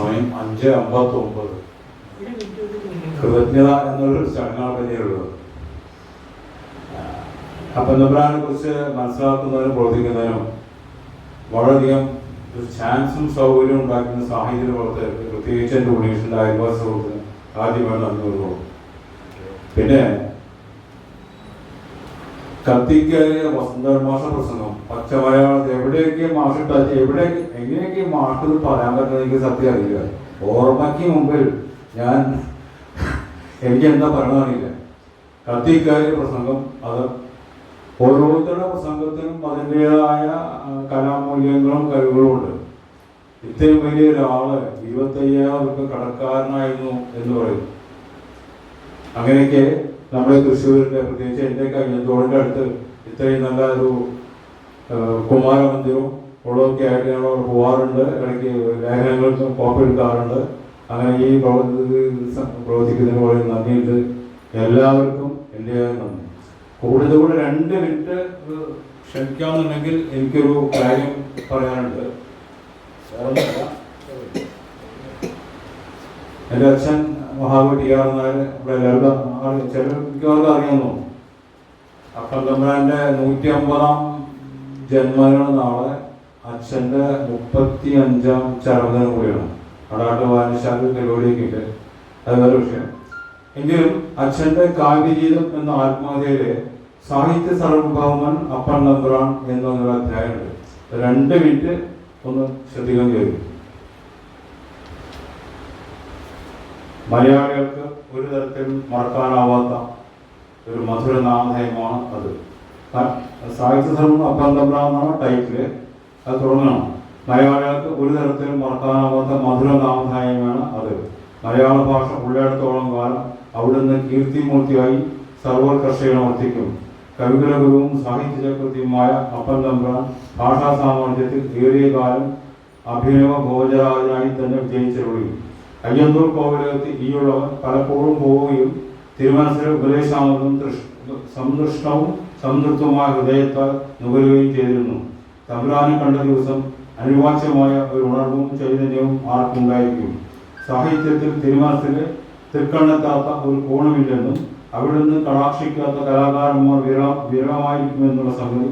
സമയം അഞ്ച് അമ്പത്തി ഒമ്പത്. കൃതജ്ഞത എന്നൊരു ചടങ്ങാണ് പിന്നെയുള്ളത് അപ്പം നബ്രാനെ കുറിച്ച് മനസ്സിലാക്കുന്നതിനും പ്രവർത്തിക്കുന്നതിനും വളരെയധികം ചാൻസും സൗകര്യവും ഉണ്ടാക്കുന്ന സാഹചര്യം പുറത്ത് പ്രത്യേകിച്ച് എന്റെ ഉണ്ണീഷിന്റെ അയൽവാസ സുഹൃത്തിന് ആദ്യമായി നന്ദി പിന്നെ കത്തിക്കേറിയ മാഷ പ്രസംഗം. പച്ച മലയാളത്തിൽ എവിടെയൊക്കെ മാഷ് എവിടെയൊക്കെ എങ്ങനെയൊക്കെ മാഷ് പറയാൻ പറ്റുന്നത് എനിക്ക് സത്യം അറിയില്ല. ഓർമ്മയ്ക്ക് മുമ്പിൽ ഞാൻ എനിക്ക് എന്താ പറയണമെന്നില്ല കത്തിക്കേറിയ പ്രസംഗം അത് ഓരോരുത്തരുടെ പ്രസംഗത്തിനും അതിന്റെതായ കലാമൂല്യങ്ങളും കഴിവുകളും ഉണ്ട്. ഇത്രയും വലിയ ഒരാൾ ഇരുപത്തയ്യായിരം കടക്കാരനായിരുന്നു എന്ന് പറയും. അങ്ങനെയൊക്കെ നമ്മുടെ തൃശ്ശൂരിന്റെ പ്രത്യേകിച്ച് എന്റെ കയ്യത്തോടിന്റെ അടുത്ത് ഇത്രയും നല്ല ഒരു കുമാര മന്ദിരവും ഉള്ളതൊക്കെ ആയിട്ട് ഞങ്ങൾ അവിടെ പോവാറുണ്ട്. ഇടയ്ക്ക് ലേഖനങ്ങൾക്കും കോപ്പി എടുക്കാറുണ്ട്. അങ്ങനെ ഈ പ്രവർത്തി പ്രവർത്തിക്കുന്നതിന് വളരെ നന്ദിയുണ്ട്. എല്ലാവർക്കും എന്റെ നന്ദി. കൂടുതൽ കൂടെ രണ്ട് മിനിറ്റ് ക്ഷമിക്കാമെന്നുണ്ടെങ്കിൽ എനിക്കൊരു കാര്യം പറയാനുണ്ട്. എന്റെ അച്ഛൻ മഹാബലി ടി ആർ നായർ ഇവിടെ എല്ലാവരും ആൾ- ചിലർ മിക്കവാറും അപ്പം തമ്പ്രാന്റെ നൂറ്റി അമ്പതാം ജന്മദിന നാളെ. അച്ഛന്റെ മുപ്പത്തി അഞ്ചാം ചരമദിനം കൂടിയാണ്. അടാട്ട് വായനശാല പരിപാടിയൊക്കെ ഉണ്ട്. അത് വേറെ വിഷയം. എങ്കിലും അച്ഛന്റെ കാവ്യജീവിതം എന്ന ആത്മകഥയിലെ സാഹിത്യ സർവഭൗമൻ അപ്പൻ തമ്പ്രാൻ എന്നൊരു അധ്യായമുണ്ട്. രണ്ട് മിനിറ്റ് ഒന്ന് ശ്രദ്ധിക്കാൻ കഴിയും. മലയാളികൾക്ക് ഒരു തരത്തിലും മറക്കാനാവാത്ത ഒരു മധുര നാമധേയമാണ് അത്. ആ- സാഹിത്യ സർവം അപ്പം എന്നാണ് ടൈറ്റിൽ അത് തുടങ്ങണം. മലയാളികൾക്ക് ഒരു തരത്തിലും മറക്കാനാവാത്ത മധുര നാമധേയമാണ് അത്. മലയാള ഭാഷ ഉള്ളിടത്തോളം കാലം അവിടുന്ന് കീർത്തിമൂർത്തിയായി സർവകർഷകനെ വർത്തിക്കും. കവികുലഗുരുവും സാഹിത്യ ചക്രവർത്തിയുമായ അപ്പൻ തമ്പ്രാൻ ഭാഷാ സാമർഥ്യത്തിൽ ഏറിയ കാലം അഭിനവ ഭോജരാജനായി തന്നെ വിജയിച്ചൊഴി അയ്യന്തൂർ കോവിലകത്ത് ഈയുള്ളവർ പലപ്പോഴും പോവുകയും തിരുമനസിലെ ഉപദേശാമൃതം സന്തുഷ്ടവും സംതൃപ്തവുമായ ഹൃദയത്താൽ നുകരുകയും ചെയ്തിരുന്നു. തമ്പുരാനെ കണ്ട ദിവസം അനിവാച്യമായ ഒരു ഉണർവും ചൈതന്യവും ആർക്കുണ്ടായിരിക്കും. സാഹിത്യത്തിൽ തിരുമനസിലെ തൃക്കണ്ണെത്താത്ത ഒരു കോണമില്ലെന്നും അവിടുന്ന് കടാക്ഷിക്കാത്ത കലാകാരന്മാർ വിര വിരളമായിരിക്കുമെന്നുള്ള സംഗതി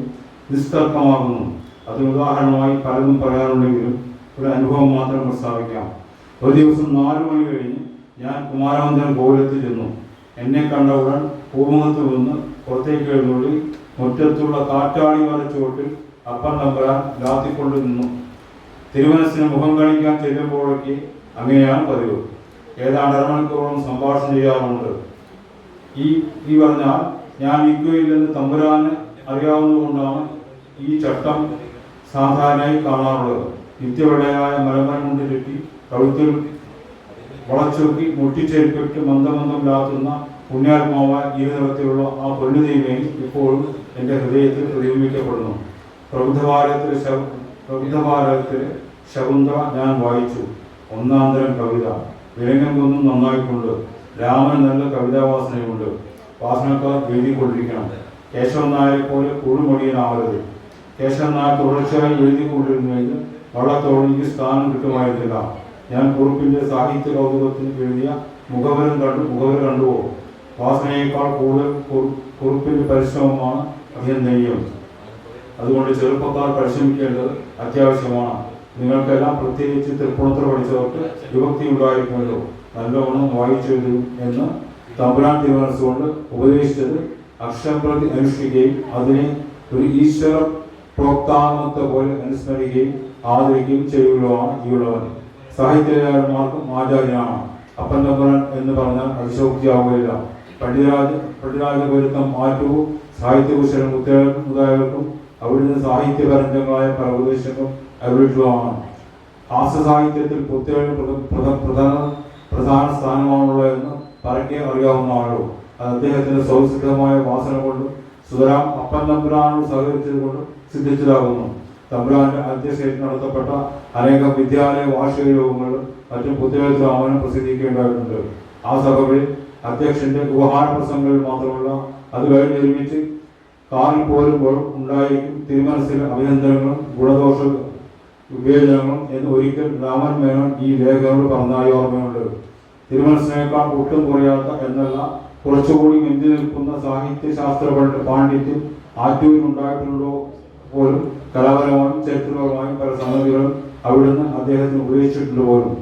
നിസ്തർക്കമാകുന്നു. അതിന് ഉദാഹരണമായി പലതും പറയാറുണ്ടെങ്കിലും ഒരു അനുഭവം മാത്രം പ്രസ്താവിക്കാം. ഒരു ദിവസം നാലു മണി കഴിഞ്ഞ് ഞാൻ കുമാരമന്ദിരം ഗോപുരത്തിൽ ചെന്നു. എന്നെ കണ്ട ഉടൻ പൂമുഖത്ത് നിന്ന് പുറത്തേക്ക് എഴുന്നള്ളി മുറ്റത്തുള്ള കാറ്റാടി വല ചുവട്ടിൽ അപ്പൻ നമ്പരാൻ ലാത്തിക്കൊണ്ട് നിന്നു. തിരുമനസിന് മുഖം കാണിക്കാൻ ചെല്ലുമ്പോഴൊക്കെ അങ്ങനെയാണ് പതിവ്. ഏതാണ്ട് അരമണിക്കൂറോളം സംഭാഷണം ചെയ്യാറുണ്ട്. ഈ ഈ പറഞ്ഞാൽ ഞാൻ ഇക്കുകയില്ലെന്ന് തമ്പുരാന് അറിയാവുന്നതുകൊണ്ടാണ് ഈ ചട്ടം സാധാരണയായി കാണാറുള്ളത്. നിത്യവിളയായ മലമരം കൊണ്ട് ചുറ്റി കഴുത്തിൽ വളച്ചൊക്കി മുട്ടിച്ചേരിപ്പിട്ട് മന്ദമന്ദം ലാത്തുന്ന പുണ്യാത്മാവ ഈ നിറത്തിലുള്ള ആ പൊന്നുദൈവയും ഇപ്പോഴും എന്റെ ഹൃദയത്തിൽ പ്രതിബിംബിക്കപ്പെടുന്നു. പ്രബുദ്ധഭാരതത്തിലെ ശ പ്രബുദ്ധഭാരതത്തിലെ ശകുന്തള ഞാൻ വായിച്ചു. ഒന്നാം തരം കവിത. വിലങ്ങൻ കൊന്നും നന്നായിക്കൊണ്ട്. രാമൻ നല്ല കവിതാവാസനയുണ്ട്. വാസനക്കാർ എഴുതിക്കൊണ്ടിരിക്കണം. കേശവൻ നായരെ പോലെ കുഴിമൊടിയനാവരുത് കേശവൻ നായർ തുടർച്ചയായി എഴുതിക്കൊണ്ടിരുന്നുവെങ്കിൽ വള്ളത്തോട് ഈ സ്ഥാനം കിട്ടുമായിരുന്നില്ല. ഞാൻ കുറുപ്പിന്റെ സാഹിത്യ കൗതുകത്തിന് എഴുതിയ മുഖവരം കണ്ടു മുഖവരം കണ്ടുവോ വാസനയേക്കാൾ കൂടുതൽ കുറുപ്പിന്റെ പരിശ്രമമാണ് അഭിനന്ദനീയം അതുകൊണ്ട് ചെറുപ്പക്കാർ പരിശ്രമിക്കേണ്ടത് അത്യാവശ്യമാണ്. നിങ്ങൾക്കെല്ലാം പ്രത്യേകിച്ച് തൃപ്പുണത്തിൽ പഠിച്ചവർക്ക് വിഭക്തി ഉണ്ടായിരിക്കുമല്ലോ. നല്ലവണ്ണം വായിച്ചെഴുതും എന്ന് തമ്പുരാൻ തീരുമാനിച്ചുകൊണ്ട് ഉപദേശിച്ചത് അക്ഷരപ്രതി അനുഷ്ഠിക്കുകയും അതിനെ ഒരു ഈശ്വര പ്രോക്താമത്തെ പോലെ അനുസ്മരിക്കുകയും ആദരിക്കുകയും ചെയ്യുകയാണ് ഈയുള്ളവൻ സാഹിത്യകാരന്മാർക്കും ആചാര്യനാണ്. അപ്പൻ എന്ന് പറഞ്ഞാൽ അതിശോക്തിയാവുകയില്ല പണ്ഡിതരാജ പണ്ഡിതരാജ പൊരുത്തം മാറ്റവും സാഹിത്യഭൂഷണം മുത്തകൾക്കും മുതലായവർക്കും അവിടുന്ന് സാഹിത്യപരഞ്ചങ്ങളായ പല ഉപദേശങ്ങളും അരുളിട്ടുള്ളതാണ് ഹാസ്യ സാഹിത്യത്തിൽ പ്രധാന പ്രധാന സ്ഥാനമാണുള്ളതെന്ന് അറിയാവുന്ന അറിയാവുന്നതാണല്ലോ അത് അദ്ദേഹത്തിന്റെ സൗസിദ്ധമായ വാസന കൊണ്ടും സുതരാം അപ്പൻ തമ്പുരാനോട് സഹകരിച്ചത് കൊണ്ടും സിദ്ധിച്ചതാകുന്നു. തമ്പുരാന്റെ അധ്യക്ഷയിൽ നടത്തപ്പെട്ട അനേകം വിദ്യാലയ വാർഷിക യോഗങ്ങളും മറ്റും പുത്തേഴത്തിൽ ആഹ്വാനം പ്രസിദ്ധീകരിക്കേണ്ടതായിട്ടുണ്ട്. ആ സഭകളിൽ അധ്യക്ഷന്റെ ഗുഹാന പ്രസംഗങ്ങളിൽ മാത്രമല്ല അത് കഴിഞ്ഞ് ഒരുമിച്ച് കാറിൽ പോരുമ്പോൾ ഉണ്ടായിരിക്കും തിരുമനസിലെ അഭിനന്ദനങ്ങളും ഗുണദോഷ വിവേചനങ്ങളും എന്ന് ഒരിക്കൽ രാമൻ മേനോൻ ഈ ലേഖനോട് പറഞ്ഞായി ഓർമ്മയുണ്ട്. തിരുമനസിനേക്കാൾ ഒട്ടും കുറയാത്ത എന്നല്ല കുറച്ചുകൂടി മിന്തി നിൽക്കുന്ന സാഹിത്യ ശാസ്ത്ര പണ്ഡിത പാണ്ഡിത്യം ആറ്റൂരിൽ ഉണ്ടായിട്ടുള്ളോ പോലും കലാപരമായും ചരിത്രപരമായും പല സംഗതികളും അവിടുന്ന് അദ്ദേഹത്തിന് ഉപയോഗിച്ചിട്ടുണ്ട് പോലും.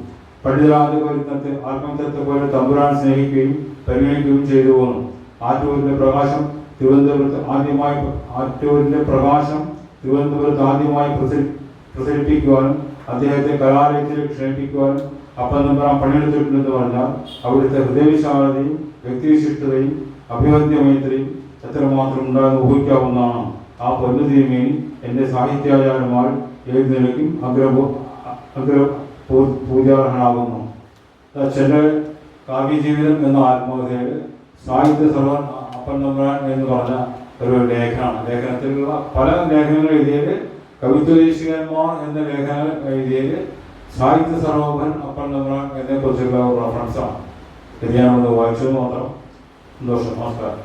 പണ്ഡിതാധിപത്യത്തെ ആത്മഹത്യത്തെ പോലെ തമ്പുരാൻ സ്നേഹിക്കുകയും പരിഗണിക്കുകയും ചെയ്തു പോന്നു. ആറ്റൂരിന്റെ പ്രകാശം തിരുവനന്തപുരത്ത് ആദ്യമായി ആറ്റൂരിന്റെ പ്രകാശം തിരുവനന്തപുരത്ത് ആദ്യമായി പ്രസരി പ്രസരിപ്പിക്കുവാനും അദ്ദേഹത്തെ കലാലയത്തിലേക്ക് ക്ഷണിപ്പിക്കുവാനും അപ്പം നമ്പറാൻ പണിയെടുത്തിട്ടുണ്ടെന്ന് പറഞ്ഞാൽ അവിടുത്തെ ഹൃദയവിശാലതയും വ്യക്തിവിശിഷ്ടതയും അഭിവന്ധ്യമൈത്രിയും എത്രമാത്രം ഉണ്ടാകുന്ന ഊഹിക്കാവുന്നതാണ്. ആ പൊന്നു തിരുമേനി എന്റെ സാഹിത്യാചാരന്മാർ ഏത് നിലയ്ക്കും അഗ്ര അഗ്ര പൂജാർഹനാകുന്നു ചെന്റെ കാവ്യജീവിതം എന്ന ആത്മകഥയിൽ സാഹിത്യ സർവൻ അപ്പൻ നമ്പുരാൻ എന്ന് പറഞ്ഞ ഒരു ലേഖനമാണ്. ലേഖനത്തിലുള്ള പല ലേഖനങ്ങൾ എഴുതിയത് കവിത്വദേശികന്മാർ എന്ന ലേഖനങ്ങൾ എഴുതിയത് സാഹിത്യ സർവോപൻ അപ്പൻ നമ്പുരാൻ എന്നെ കുറിച്ചുള്ള റഫറൻസാണ് ഇത് ഞാനൊന്ന് വായിച്ചത് മാത്രം സന്തോഷം. നമസ്കാരം.